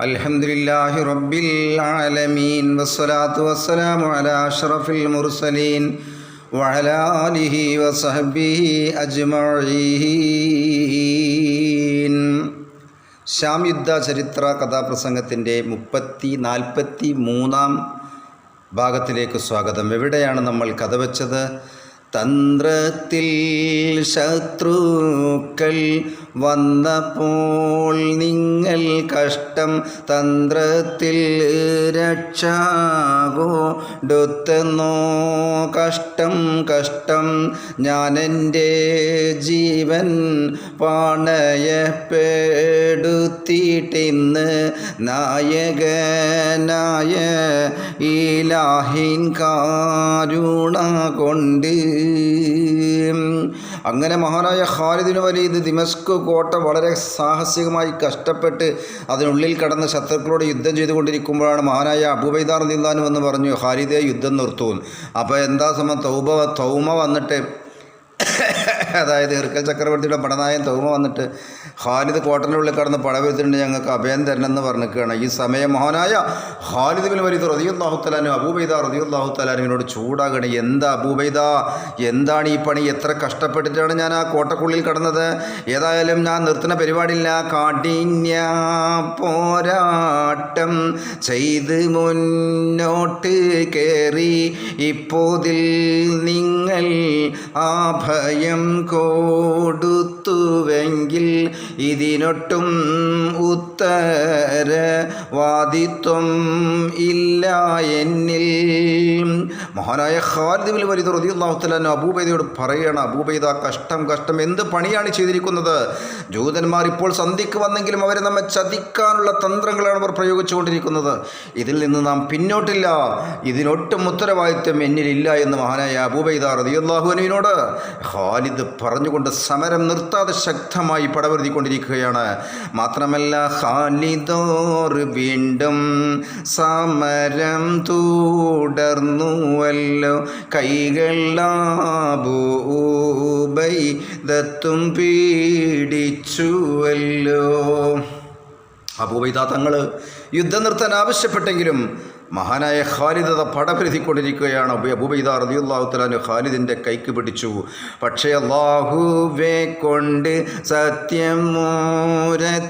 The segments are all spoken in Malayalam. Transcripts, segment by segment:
الحمد لله رب العالمين والصلاة والسلام على أشرف المرسلين وعلى آله وصحبه أجمعين ശ്യാം യുദ്ധ ചരിത്ര കഥാപ്രസംഗത്തിൻ്റെ മുപ്പത്തി നാൽപ്പത്തി മൂന്നാം ഭാഗത്തിലേക്ക് സ്വാഗതം എവിടെയാണ് നമ്മൾ കഥ വച്ചത് തന്ത്രത്തിൽ ശത്രുക്കൾ വന്നപ്പോൾ നിങ്ങൾ കഷ്ടം തന്ത്രത്തിൽ രക്ഷാകൊടുത്തെന്നോ കഷ്ടം കഷ്ടം ഞാൻ എന്റെ ജീവൻ പാണയപ്പെടുത്തിയിട്ടിന്ന് നായകനായ ഈലാഹിൻ കാരുണ കൊണ്ട് അങ്ങനെ മഹാനായ ഖാലിദിന് വലീദ് ദിമസ്ക് കോട്ട വളരെ സാഹസികമായി കഷ്ടപ്പെട്ട് അതിനുള്ളിൽ കടന്ന് ശത്രുക്കളോട് യുദ്ധം ചെയ്തുകൊണ്ടിരിക്കുമ്പോഴാണ് മഹാനായ അബുബൈദാർ നിന്ദാനും എന്ന് പറഞ്ഞു ഖാലിദെ യുദ്ധം നിർത്തൂ. അപ്പോൾ എന്താ സമയം തൗബ തൗമ വന്നിട്ട് അതായത് ഇർക്കൽ ചക്രവർത്തിയുടെ പടനായൻ തൗമ വന്നിട്ട് ഖാലിദ് കോട്ടന്റെ ഉള്ളിൽ കടന്ന് പടവരുത്തിട്ടുണ്ട് ഞങ്ങൾക്ക് അഭയം തരണമെന്ന് പറഞ്ഞിരിക്കുകയാണ്. ഈ സമയം മഹാനായ ഖാലിദ് ബിൻ വരീദ് റതിയുല്ലാഹുത്തലാനും അബൂബൈദ റതിയുല്ലാഹുത്തലാനുവിനോട് ചൂടാകണേ എന്താ അബൂബൈദ എന്താണ് ഈ പണി? എത്ര കഷ്ടപ്പെട്ടിട്ടാണ് ഞാൻ ആ കോട്ടക്കുള്ളിൽ കടന്നത്? ഏതായാലും ഞാൻ നിർത്തുന്ന പരിപാടിയില്ല. കാഠിന്യ പോരാട്ടം ചെയ്ത് മുന്നോട്ട് കയറി ഇപ്പോതിൽ നിങ്ങൾ ആ ഭയം കൊടു കൊടുത്തുവെങ്കിൽ ഇതിനൊട്ടും ഉത്തരവാദിത്വം ഇല്ല എന്നിൽ. മഹാനായ ഖാലിദ് വലിയ റതിയുള്ളാഹുത്തലാൻ അബൂബൈദയോട് പറയണം അബൂബൈദ കഷ്ടം കഷ്ടം. എന്ത് പണിയാണ് ചെയ്തിരിക്കുന്നത്? ജൂതന്മാർ ഇപ്പോൾ സന്ധിക്ക് വന്നെങ്കിലും അവരെ നമ്മെ ചതിക്കാനുള്ള തന്ത്രങ്ങളാണ് അവർ പ്രയോഗിച്ചുകൊണ്ടിരിക്കുന്നത്. ഇതിൽ നിന്ന് നാം പിന്നോട്ടില്ല. ഇതിനൊട്ടും ഉത്തരവാദിത്വം എന്നിലില്ല എന്ന് മഹാനായ അബൂബൈദ റതിയുള്ളാഹുവിനോട് ഖാലിദ് പറഞ്ഞുകൊണ്ട് സമരം നിർത്താതെ ശക്തമായി പടവരുതിക്കൊണ്ടിരിക്കുകയാണ്. മാത്രമല്ല ഖാലിദോർ വീണ്ടും സമരം തുടർന്നുവല്ലോ. കൈകളാബൂബൈ ദത്തും പീഡിച്ചുവല്ലോ. അബൂബൈദ തങ്ങൾ യുദ്ധം നിർത്താൻ ആവശ്യപ്പെട്ടെങ്കിലും മഹാനായ ഖാലിദ് അത് പടപരുതിക്കൊണ്ടിരിക്കുകയാണ്. അബൂബൈദ റതിയുള്ളാഹുത്തലാന് ഖാലിദിന്റെ കൈക്ക് പിടിച്ചു. പക്ഷേ അള്ളാഹുവെ കൊണ്ട് സത്യം മൂരത്തിടുന്നേ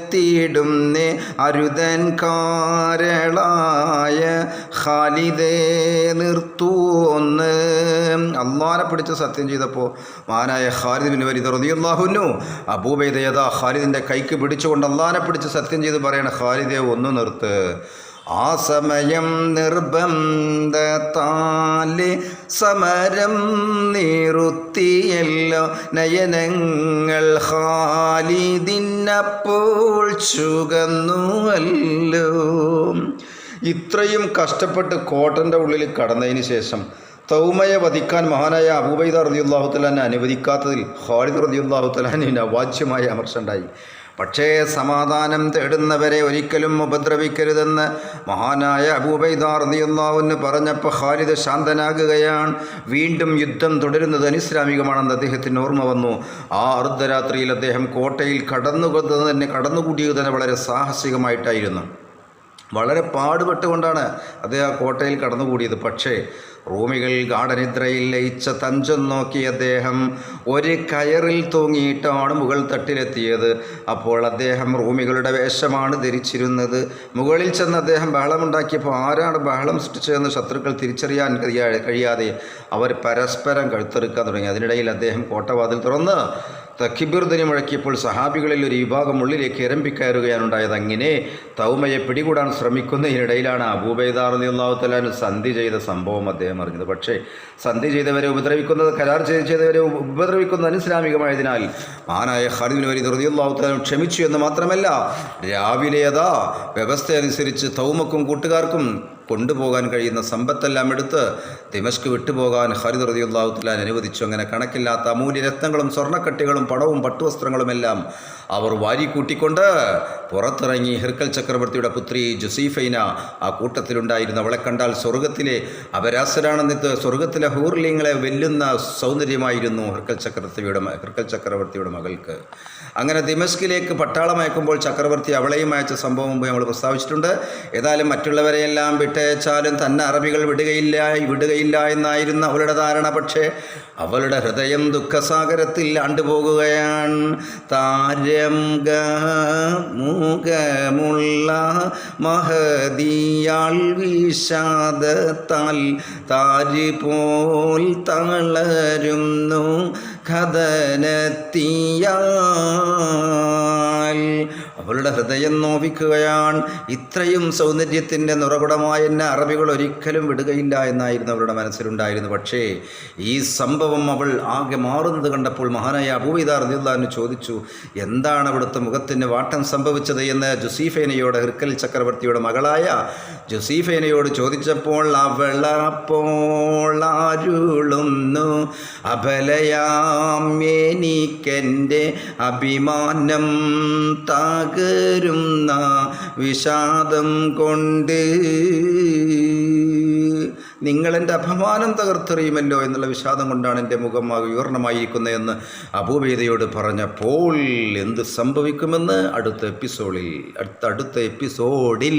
അരുതൻ കാരളായ ഖാലിദേ നിർത്തൂന്ന് അള്ളാനെ പിടിച്ച് സത്യം ചെയ്തപ്പോൾ മഹാനായ ഖാലിദ് ബിൻ വരീദ് റതിയുള്ളാഹുനു അബൂബൈദ യഥാ ഖാലിദിന്റെ കൈക്ക് പിടിച്ചുകൊണ്ട് അള്ളാനെ പിടിച്ച് സത്യം ചെയ്ത് പറയണ ഖാലിദേ ഒന്ന് നിർത്ത്. ആ സമയം നിർബന്ധത്താൽ സമരം നിറുത്തിയല്ലോ നയനങ്ങൾ ഖാലിദിനപ്പോൾ ചുകന്നുവല്ലോ. ഇത്രയും കഷ്ടപ്പെട്ട് കോട്ടന്റെ ഉള്ളിൽ കടന്നതിന് ശേഷം തൗമയെ വധിക്കാൻ മഹാനായ അബൂബൈദ റതിയുല്ലാഹുത്തലാനെ തലാനെ അനുവദിക്കാത്തതിൽ ഹാലിദ് റതിയുള്ളാഹു തലാനിന് അവാച്യമായ അമർഷമുണ്ടായി. പക്ഷേ സമാധാനം തേടുന്നവരെ ഒരിക്കലും ഉപദ്രവിക്കരുതെന്ന് മഹാനായ അബൂബൈദ റതിയുള്ളാഹുവിന് പറഞ്ഞപ്പോൾ ഖാലിദ് ശാന്തനാകുകയാണ്. വീണ്ടും യുദ്ധം തുടരുന്നത് അനുസ്ലാമികമാണെന്ന് അദ്ദേഹത്തിന് ഓർമ്മ വന്നു. ആ അർദ്ധരാത്രിയിൽ അദ്ദേഹം കോട്ടയിൽ കടന്നുകൊണ്ടത് തന്നെ കടന്നുകൂടിയത് തന്നെ വളരെ സാഹസികമായിട്ടായിരുന്നു. വളരെ പാടുപെട്ടുകൊണ്ടാണ് അദ്ദേഹം ആ കോട്ടയിൽ കടന്നുകൂടിയത്. പക്ഷേ റൂമികൾ ഗാഠനിദ്രയിൽ ലയിച്ച തഞ്ചം നോക്കി അദ്ദേഹം ഒരു കയറിൽ തൂങ്ങിയിട്ടാണ് മുകൾ തട്ടിലെത്തിയത്. അപ്പോൾ അദ്ദേഹം റൂമികളുടെ വേഷമാണ് ധരിച്ചിരുന്നത്. മുകളിൽ ചെന്ന് അദ്ദേഹം ബഹളമുണ്ടാക്കിയപ്പോൾ ആരാണ് ബഹളം സൃഷ്ടിച്ചതെന്ന് ശത്രുക്കൾ തിരിച്ചറിയാൻ കഴിയാ- കഴിയാതെ അവർ പരസ്പരം കഴുത്തെറുക്കാൻ തുടങ്ങി. അതിനിടയിൽ അദ്ദേഹം കോട്ടവാതിൽ തുറന്ന് തക്കിബിർദിനി മുഴക്കിയപ്പോൾ സഹാബികളിൽ ഒരു വിഭാഗം ഉള്ളിലേക്ക് ഇരമ്പിക്കയറുകയാണ് ഉണ്ടായത് അങ്ങനെ തൗമയെ പിടികൂടാൻ ശ്രമിക്കുന്നതിനിടയിലാണ് അബൂബൈദാർ അള്ളാഹുത്തലാൻ സന്ധി ചെയ്ത സംഭവം അദ്ദേഹം അറിഞ്ഞത്. പക്ഷേ സന്ധി ചെയ്തവരെ ഉപദ്രവിക്കുന്നത് കരാർ ചെയ്ത് ചെയ്തവരെ ഉപദ്രവിക്കുന്നത് അനിസ്ലാമികമായതിനാൽ മഹാനായ ഖാലിദിന് വരി റളിയല്ലാഹുത്തലാൻ ക്ഷമിച്ചു എന്ന് മാത്രമല്ല രാവിലെ അതാ വ്യവസ്ഥ അനുസരിച്ച് തൗമക്കും കൂട്ടുകാർക്കും കൊണ്ടുപോകാൻ കഴിയുന്ന സമ്പത്തെല്ലാം എടുത്ത് ദിമഷ്ക് വിട്ടുപോകാൻ ഹരിത് റതിയുള്ളാഹുത്തലാൻ അനുവദിച്ചു. അങ്ങനെ കണക്കില്ലാത്ത അമൂല്യ രത്നങ്ങളും സ്വർണക്കട്ടികളും പണവും പട്ടുവസ്ത്രങ്ങളുമെല്ലാം അവർ വാരിക്കൂട്ടിക്കൊണ്ട് പുറത്തിറങ്ങി ഹിർക്കൽ ചക്രവർത്തിയുടെ പുത്രി ജുസീഫൈന ആ കൂട്ടത്തിലുണ്ടായിരുന്നു അവളെ കണ്ടാൽ സ്വർഗത്തിലെ അപരാസരാണെന്നിട്ട് സ്വർഗത്തിലെ ഹൂർലിങ്ങളെ വെല്ലുന്ന സൗന്ദര്യമായിരുന്നു ഹിർക്കൽ ചക്രവർത്തിയുടെ ഹിർക്കൽ ചക്രവർത്തിയുടെ മകൾക്ക്. അങ്ങനെ ദിമസ്കിലേക്ക് പട്ടാളമയക്കുമ്പോൾ ചക്രവർത്തി അവളെയും അയച്ച സംഭവം നമ്മൾ പ്രസ്താവിച്ചിട്ടുണ്ട്. ഏതായാലും മറ്റുള്ളവരെയെല്ലാം വിട്ടയച്ചാലും തന്നെ അറബികൾ വിടുകയില്ല വിടുകയില്ല എന്നായിരുന്നു അവളുടെ ധാരണ. പക്ഷേ അവളുടെ ഹൃദയം ദുഃഖസാഗരത്തിൽ ആണ്ടുപോകുകയാണ്. താരം മുഖമുള്ള മഹതിയാൾ വിഷാദത്താൽ താരി പോൽ തളരുന്നു കഥനത്തിയാൽ അവളുടെ ഹൃദയം നോവിക്കുകയാണ്. ഇത്രയും സൗന്ദര്യത്തിന്റെ നിറകുടമായ എന്നെ അറബികൾ ഒരിക്കലും വിടുകയില്ല എന്നായിരുന്നു അവരുടെ മനസ്സിലുണ്ടായിരുന്നു. പക്ഷേ ഈ സംഭവം അവൾ ആകെ മാറുന്നത് കണ്ടപ്പോൾ മഹാനായ അബൂവിദാർ റദിയുള്ളാഹിന് ചോദിച്ചു എന്താണ് അവിടുത്തെ മുഖത്തിന് വാട്ടം സംഭവിച്ചത്? എന്ന് ജുസീഫേനയോട് ഹിർക്കൽ ചക്രവർത്തിയുടെ മകളായ ജുസീഫേനയോട് ചോദിച്ചപ്പോൾ അവളപ്പോൾ അരുളുന്നു അബലയാം അഭിമാനം തകരുന്ന വിഷാദം കൊണ്ട് നിങ്ങളെന്റെ അപമാനം തകർത്തെറിയുമല്ലോ എന്നുള്ള വിഷാദം കൊണ്ടാണ് എന്റെ മുഖം വിവരണമായിരിക്കുന്നതെന്ന് അബൂബേദയോട് പറഞ്ഞപ്പോൾ എന്ത് സംഭവിക്കുമെന്ന് അടുത്ത എപ്പിസോഡിൽ അടുത്ത അടുത്ത എപ്പിസോഡിൽ